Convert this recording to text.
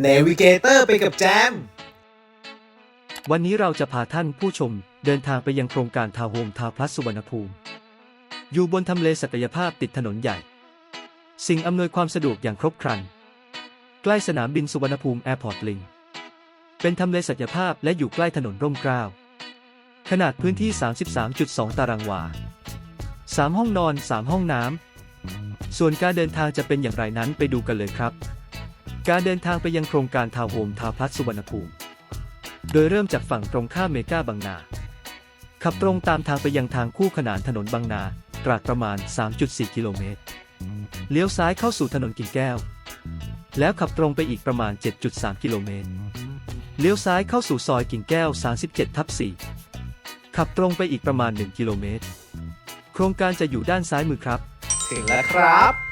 เนวิเกเตอร์ไปกับแจม วันนี้เราจะพาท่านผู้ชมเดินทางไปยังโครงการทาวน์โฮมทาวน์พลัสสุวรรณภูมิ อยู่บนทำเลศักยภาพติดถนนใหญ่ สิ่งอำนวยความสะดวกอย่างครบครัน ใกล้สนามบินสุวรรณภูมิแอร์พอร์ตลิงเป็นทำเลศักยภาพและอยู่ใกล้ถนนร่มเกล้าขนาดพื้นที่ 33.2 ตารางวา 3 ห้องนอน 3 ห้องน้ำ ส่วนการเดินทางจะเป็นอย่างไรนั้นไปดูกันเลยครับ การเดินทางไปยังโครงการทาวน์โฮมทาวพลัสสุวรรณภูมิ โดยเริ่มจากฝั่งตรงข้ามเมกาบางนา ขับตรงตามทางไปยังทางคู่ขนานถนนบางนา ตราดประมาณ 3.4 กิโลเมตร เลี้ยวซ้ายเข้าสู่ถนนกิ่งแก้ว แล้วขับตรงไปอีกประมาณ 7.3 กิโลเมตร เลี้ยวซ้ายเข้าสู่ซอยกิ่งแก้ว 37ทับ4ขับตรงไปอีกประมาณ 1 กิโลเมตร โครงการจะอยู่ด้านซ้ายมือครับ ถึงแล้วครับ